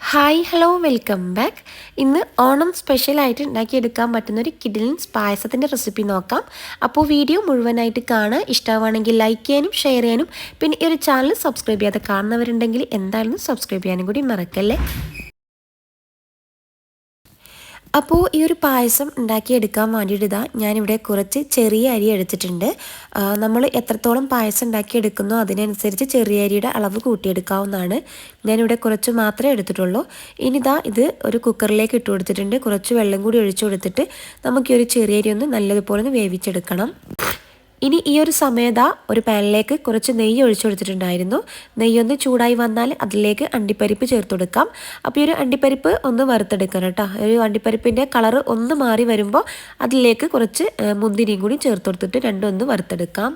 Hi hello welcome back ഇന്ന് ഓണം സ്പെഷ്യലായിട്ട് ഉണ്ടാക്കിയെടുക്കാൻ പറ്റുന്ന ഒരു കിഡിലിൻസ് പായസത്തിന്റെ റെസിപ്പി നോക്കാം. അപ്പോൾ വീഡിയോ മുഴുവനായിട്ട് കാണുക. ഇഷ്ടമാണെങ്കിൽ ലൈക്ക് ചെയ്യാനും ഷെയർ ചെയ്യാനും. പിന്നെ ഈ ഒരു ചാനൽ സബ്സ്ക്രൈബ് ചെയ്യാതെ കാണുന്നവരുണ്ടെങ്കിൽ എന്തായാലും സബ്സ്ക്രൈബ് ചെയ്യാനും കൂടി മറക്കല്ലേ? അപ്പോൾ ഈ ഒരു പായസം ഉണ്ടാക്കിയെടുക്കാൻ വേണ്ടിയിട്ട് ഇതാ ഞാനിവിടെ കുറച്ച് ചെറിയ അരി എടുത്തിട്ടുണ്ട്. നമ്മൾ എത്രത്തോളം പായസം ഉണ്ടാക്കിയെടുക്കുന്നോ അതിനനുസരിച്ച് ചെറിയ അരിയുടെ അളവ് കൂട്ടിയെടുക്കാവുന്നതാണ്. ഞാനിവിടെ കുറച്ച് മാത്രമേ എടുത്തിട്ടുള്ളൂ. ഇനി ഇതാ ഇത് ഒരു കുക്കറിലേക്ക് ഇട്ട് കൊടുത്തിട്ടുണ്ട്. കുറച്ച് വെള്ളം കൂടി ഒഴിച്ചു കൊടുത്തിട്ട് നമുക്ക് ഈ ഒരു ചെറിയ അരി ഒന്ന് നല്ലതുപോലെ ഒന്ന് വേവിച്ചെടുക്കണം. ഇനി ഈ ഒരു സമയത്ത് ഒരു പാനിലേക്ക് കുറച്ച് നെയ്യ് ഒഴിച്ചു കൊടുത്തിട്ടുണ്ടായിരുന്നു. നെയ്യൊന്ന് ചൂടായി വന്നാൽ അതിലേക്ക് അണ്ടിപ്പരിപ്പ് ചേർത്ത് കൊടുക്കാം. അപ്പോൾ ഈ ഒരു അണ്ടിപ്പരിപ്പ് ഒന്ന് വറുത്തെടുക്കണം കേട്ടോ. ഒരു അണ്ടിപ്പരിപ്പിന്റെ കളറ് ഒന്ന് മാറി വരുമ്പോൾ അതിലേക്ക് കുറച്ച് മുന്തിരിയും കൂടി ചേർത്ത് കൊടുത്തിട്ട് രണ്ടും ഒന്ന് വറുത്തെടുക്കാം.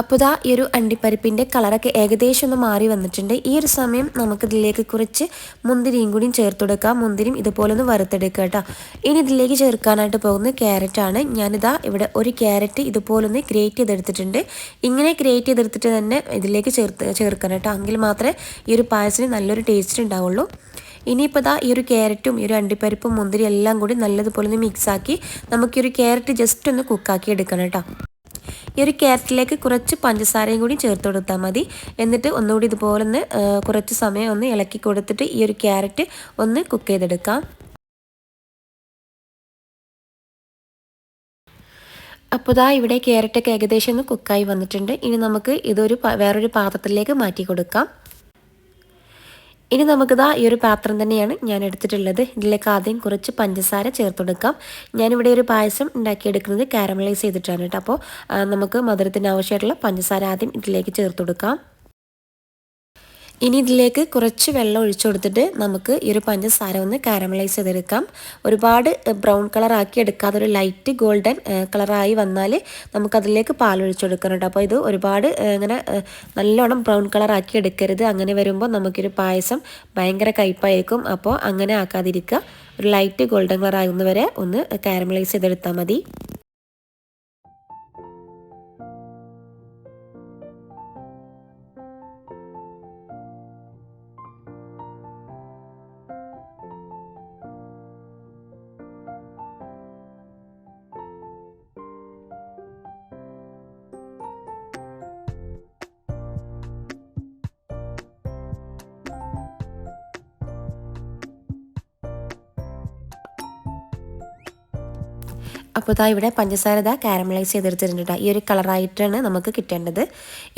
അപ്പോൾ ഇതാ ഈ ഒരു അണ്ടിപ്പരിപ്പിന്റെ കളറൊക്കെ ഏകദേശം ഒന്ന് മാറി വന്നിട്ടുണ്ട്. ഈ ഒരു സമയം നമുക്കിതിലേക്ക് കുറച്ച് മുന്തിരിയും കൂടിയും ചേർത്ത് കൊടുക്കാം. മുന്തിരിയും ഇതുപോലെ ഒന്ന് വറുത്തെടുക്കുക കേട്ടോ. ഇനി ഇതിലേക്ക് ചേർക്കാനായിട്ട് പോകുന്നത് ക്യാരറ്റാണ് ഞാനിതാ ഇവിടെ ഒരു ക്യാരറ്റ് ഇതുപോലൊന്ന് ഗ്രേറ്റ് ചെയ്തെടുത്തിട്ടുണ്ട്. ഇങ്ങനെ ഗ്രേറ്റ് ചെയ്തെടുത്തിട്ട് തന്നെ ഇതിലേക്ക് ചേർത്ത് ചേർക്കണം കേട്ടോ. എങ്കിൽ മാത്രമേ ഈ ഒരു പായസത്തിന് നല്ലൊരു ടേസ്റ്റ് ഉണ്ടാവുള്ളൂ. ഇനിയിപ്പോൾ ഇതാ ഈ ഒരു ക്യാരറ്റും ഈ ഒരു അണ്ടിപ്പരിപ്പും മുന്തിരി എല്ലാം കൂടി നല്ലതുപോലെ ഒന്ന് മിക്സാക്കി നമുക്ക് ഈ ഒരു ക്യാരറ്റ് ജസ്റ്റ് ഒന്ന് കുക്കാക്കി എടുക്കണം കേട്ടോ. ഈ ഒരു ക്യാരറ്റിലേക്ക് കുറച്ച് പഞ്ചസാരയും കൂടി ചേർത്ത് കൊടുത്താൽ മതി. എന്നിട്ട് ഒന്നുകൂടി ഇതുപോലെ ഒന്ന് കുറച്ച് സമയം ഒന്ന് ഇളക്കി കൊടുത്തിട്ട് ഈ ഒരു ക്യാരറ്റ് ഒന്ന് കുക്ക് ചെയ്തെടുക്കാം. അപ്പോൾ ഇതാ ഇവിടെ ക്യാരറ്റൊക്കെ ഏകദേശം ഒന്ന് കുക്കായി വന്നിട്ടുണ്ട്. ഇനി നമുക്ക് ഇതൊരു വേറൊരു പാത്രത്തിലേക്ക് മാറ്റി കൊടുക്കാം. ഇനി നമുക്കിതാ ഈ ഒരു പാത്രം തന്നെയാണ് ഞാൻ എടുത്തിട്ടുള്ളത്. ഇതിലേക്ക് ആദ്യം കുറച്ച് പഞ്ചസാര ചേർത്ത് കൊടുക്കാം. ഞാനിവിടെ ഒരു പായസം ഉണ്ടാക്കിയെടുക്കുന്നത് കാരമലൈസ് ചെയ്തിട്ടാണ് കേട്ടോ. അപ്പോൾ നമുക്ക് മധുരത്തിന് ആവശ്യമായിട്ടുള്ള പഞ്ചസാര ആദ്യം ഇതിലേക്ക് ചേർത്ത് കൊടുക്കാം. ഇനി ഇതിലേക്ക് കുറച്ച് വെള്ളം ഒഴിച്ചു കൊടുത്തിട്ട് നമുക്ക് ഈ ഒരു പഞ്ചസാര ഒന്ന് കാരമലൈസ് ചെയ്തെടുക്കാം. ഒരുപാട് ബ്രൗൺ കളർ ആക്കി എടുക്കാതെ ഒരു ലൈറ്റ് ഗോൾഡൻ കളറായി വന്നാൽ നമുക്കതിലേക്ക് പാൽ ഒഴിച്ചു കൊടുക്കണം അപ്പോൾ ഇത് ഒരുപാട് ഇങ്ങനെ നല്ലോണം ബ്രൗൺ കളർ ആക്കി എടുക്കരുത്. അങ്ങനെ വരുമ്പോൾ നമുക്കൊരു പായസം ഭയങ്കര കയ്പായിരിക്കും. അപ്പോൾ അങ്ങനെ ആക്കാതിരിക്കുക. ഒരു ലൈറ്റ് ഗോൾഡൻ കളർ ആകുന്നവരെ ഒന്ന് കാരമലൈസ് ചെയ്തെടുത്താൽ മതി. അപ്പോൾ ഇതാ ഇവിടെ പഞ്ചസാര ഇതാ കാരമലൈസ് ചെയ്തെടുത്തിട്ടുണ്ട് ഈ ഒരു കളറായിട്ടാണ് നമുക്ക് കിട്ടേണ്ടത്.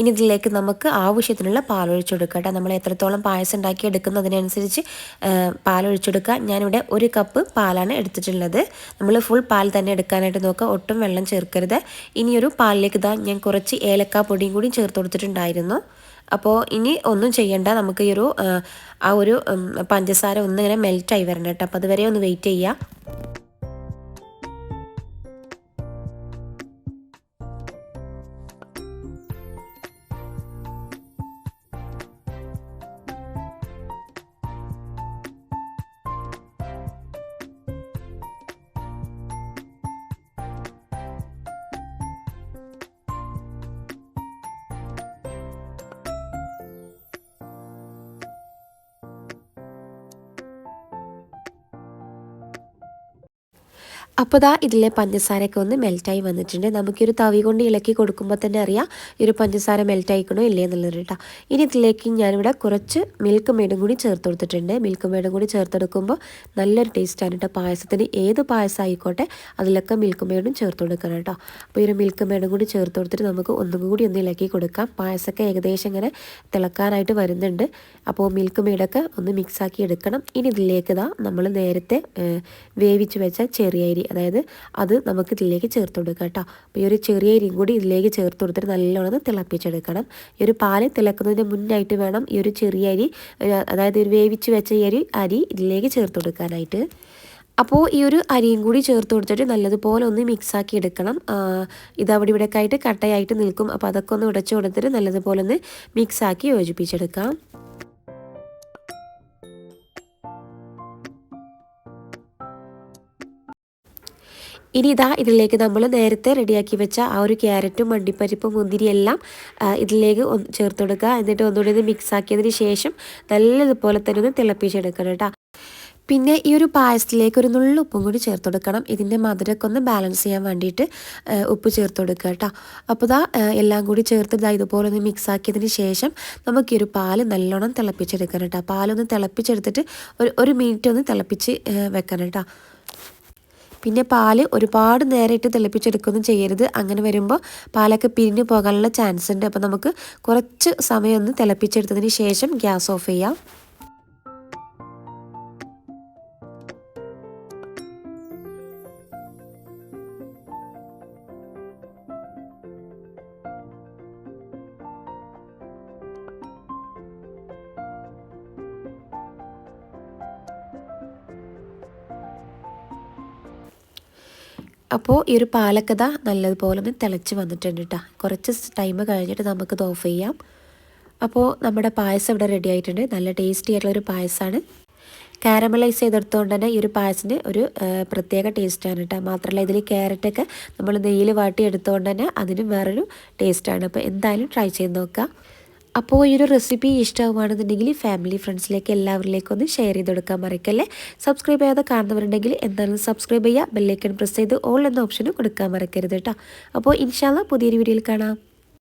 ഇനി ഇതിലേക്ക് നമുക്ക് ആവശ്യത്തിനുള്ള പാലൊഴിച്ചു കൊടുക്കുക കേട്ടോ. നമ്മൾ എത്രത്തോളം പായസം ഉണ്ടാക്കി എടുക്കുന്നതിനനുസരിച്ച് പാലൊഴിച്ചു കൊടുക്കുക. ഞാനിവിടെ ഒരു കപ്പ് പാലാണ് എടുത്തിട്ടുള്ളത്. നമ്മൾ ഫുൾ പാൽ തന്നെ എടുക്കാനായിട്ട് നോക്കുക. ഒട്ടും വെള്ളം ചേർക്കരുത്. ഇനിയൊരു പാലിലേക്ക് ഇതാ ഞാൻ കുറച്ച് ഏലക്കാ പൊടിയും കൂടി ചേർത്ത് കൊടുത്തിട്ടുണ്ടായിരുന്നു. അപ്പോൾ ഇനി ഒന്നും ചെയ്യണ്ട. നമുക്ക് ഈ ഒരു ആ ഒരു പഞ്ചസാര ഒന്നിങ്ങനെ മെൽറ്റായി വരണം കേട്ടോ. അപ്പോൾ അതുവരെ ഒന്ന് വെയിറ്റ് ചെയ്യുക. അപ്പോൾ ദാ ഇതിലെ പഞ്ചസാരയൊക്കെ ഒന്ന് മെൽറ്റായി വന്നിട്ടുണ്ട്. നമുക്കൊരു തവി കൊണ്ട് ഇളക്കി കൊടുക്കുമ്പോൾ തന്നെ അറിയാം ഈ ഒരു പഞ്ചസാര മെൽറ്റായിക്കണോ ഇല്ലേ എന്നുള്ളത് കേട്ടോ. ഇനി ഇതിലേക്ക് ഞാനിവിടെ കുറച്ച് മിൽക്ക് മേടും കൂടി ചേർത്ത് കൊടുത്തിട്ടുണ്ട്. മിൽക്ക് മേടും കൂടി ചേർത്തെടുക്കുമ്പോൾ നല്ലൊരു ടേസ്റ്റാണ് കേട്ടോ. പായസത്തിന് ഏത് പായസം ആയിക്കോട്ടെ അതിലൊക്കെ മിൽക്ക് മേടും ചേർത്ത് കൊടുക്കണം കേട്ടോ. അപ്പോൾ ഈ ഒരു മിൽക്ക് മേടും കൂടി ചേർത്ത് കൊടുത്തിട്ട് നമുക്ക് ഒന്നും കൂടി ഒന്ന് ഇളക്കി കൊടുക്കാം. പായസമൊക്കെ ഏകദേശം ഇങ്ങനെ തിളക്കാനായിട്ട് വരുന്നുണ്ട്. അപ്പോൾ മിൽക്ക് മേടൊക്കെ ഒന്ന് മിക്സാക്കി എടുക്കണം. ഇനി ഇതിലേക്ക് ഇതാ നമ്മൾ നേരത്തെ വേവിച്ച് വെച്ച ചെറിയ അരി അതായത് അത് നമുക്ക് ഇതിലേക്ക് ചേർത്ത് കൊടുക്കുക കേട്ടോ. അപ്പോൾ ഈ ഒരു ചെറിയ അരിയും കൂടി ഇതിലേക്ക് ചേർത്ത് കൊടുത്തിട്ട് നല്ലോണം തിളപ്പിച്ചെടുക്കണം. ഈ ഒരു പാൽ തിളക്കുന്നതിന് മുന്നായിട്ട് വേണം ഈ ഒരു ചെറിയ അരി അതായത് ഒരു വേവിച്ച് വെച്ച ഈ ഒരു അരി ഇതിലേക്ക് ചേർത്ത് കൊടുക്കാനായിട്ട്. അപ്പോൾ ഈ ഒരു അരിയും കൂടി ചേർത്ത് കൊടുത്തിട്ട് നല്ലതുപോലെ ഒന്ന് മിക്സാക്കി എടുക്കണം. ഇത് അവിടെ ആയിട്ട് കട്ടയായിട്ട് നിൽക്കും. അപ്പോൾ അതൊക്കെ ഒന്ന് ഉടച്ചു കൊടുത്തിട്ട് നല്ലതുപോലെ ഒന്ന് മിക്സാക്കി യോജിപ്പിച്ചെടുക്കാം. ഇനി ഇതാ ഇതിലേക്ക് നമ്മൾ നേരത്തെ റെഡിയാക്കി വെച്ച ആ ഒരു ക്യാരറ്റും മണ്ടിപ്പരിപ്പും മുന്തിരി എല്ലാം ഇതിലേക്ക് ചേർത്ത് കൊടുക്കുക. എന്നിട്ട് ഒന്നുകൂടി ഇത് മിക്സ് ആക്കിയതിന് ശേഷം നല്ലതുപോലെ തന്നെ ഒന്ന് തിളപ്പിച്ചെടുക്കണം കേട്ടോ. പിന്നെ ഈ ഒരു പായസത്തിലേക്ക് ഒരു നുള്ള ഉപ്പും കൂടി ചേർത്ത് കൊടുക്കണം. ഇതിന്റെ മധുരമൊക്കെ ഒന്ന് ബാലൻസ് ചെയ്യാൻ വേണ്ടിയിട്ട് ഉപ്പ് ചേർത്ത് കൊടുക്കുക കേട്ടോ. അപ്പോൾ ഇതാ എല്ലാം കൂടി ചേർത്ത് ഇതാ ഇതുപോലെ ഒന്ന് മിക്സ് ആക്കിയതിന് ശേഷം നമുക്ക് ഈ ഒരു പാൽ നല്ലോണം തിളപ്പിച്ചെടുക്കണം കേട്ടോ. പാലൊന്ന് തിളപ്പിച്ചെടുത്തിട്ട് ഒരു ഒരു മിനിറ്റ് ഒന്ന് തിളപ്പിച്ച് വെക്കണം കേട്ടോ. പിന്നെ പാൽ ഒരുപാട് നേരം ഇട്ട് തിളപ്പിച്ചെടുക്കുകയൊന്നും ചെയ്യരുത്. അങ്ങനെ വരുമ്പോൾ പാലൊക്കെ പിരിഞ്ഞു പോകാനുള്ള ചാൻസ് ഉണ്ട് അപ്പോൾ നമുക്ക് കുറച്ച് സമയം ഒന്ന് തിളപ്പിച്ചെടുത്തതിന് ശേഷം ഗ്യാസ് ഓഫ് ചെയ്യാം. അപ്പോൾ ഈ ഒരു പാലക്കഥ നല്ലതുപോലെ ഒന്ന് തിളച്ച് വന്നിട്ടുണ്ട് കേട്ടോ കുറച്ച് ടൈം കഴിഞ്ഞിട്ട് നമുക്കിത് ഓഫ് ചെയ്യാം. അപ്പോൾ നമ്മുടെ പായസം ഇവിടെ റെഡി ആയിട്ടുണ്ട്. നല്ല ടേസ്റ്റി ആയിട്ടുള്ള ഒരു പായസമാണ് കാരമലൈസ് ചെയ്തെടുത്തുകൊണ്ട് തന്നെ ഈ ഒരു പായസിന് ഒരു പ്രത്യേക ടേസ്റ്റാണ് കേട്ടോ മാത്രമല്ല ഇതിൽ ക്യാരറ്റൊക്കെ നമ്മൾ നെയ്യിൽ വാട്ടി എടുത്തുകൊണ്ട് തന്നെ അതിനും വേറൊരു ടേസ്റ്റാണ് അപ്പോൾ എന്തായാലും ട്രൈ ചെയ്ത് നോക്കുക അപ്പോൾ ഈ ഒരു റെസിപ്പി ഇഷ്ടമാണെന്നുണ്ടെങ്കിൽ ഫാമിലി ഫ്രണ്ട്സിലേക്ക് എല്ലാവരിലേക്കും ഒന്ന് ഷെയർ ചെയ്ത് കൊടുക്കാൻ മറക്കല്ലേ? സബ്സ്ക്രൈബ് ചെയ്യാതെ കാണുന്നവരുണ്ടെങ്കിൽ എന്തായാലും സബ്സ്ക്രൈബ് ചെയ്യുക ബെല്ലൈക്കൺ പ്രസ് ചെയ്ത് ഓൾ എന്ന ഓപ്ഷനും കൊടുക്കാൻ മറക്കരുത് കേട്ടോ. അപ്പോൾ ഇൻഷാല്ല പുതിയൊരു വീഡിയോയിൽ കാണാം.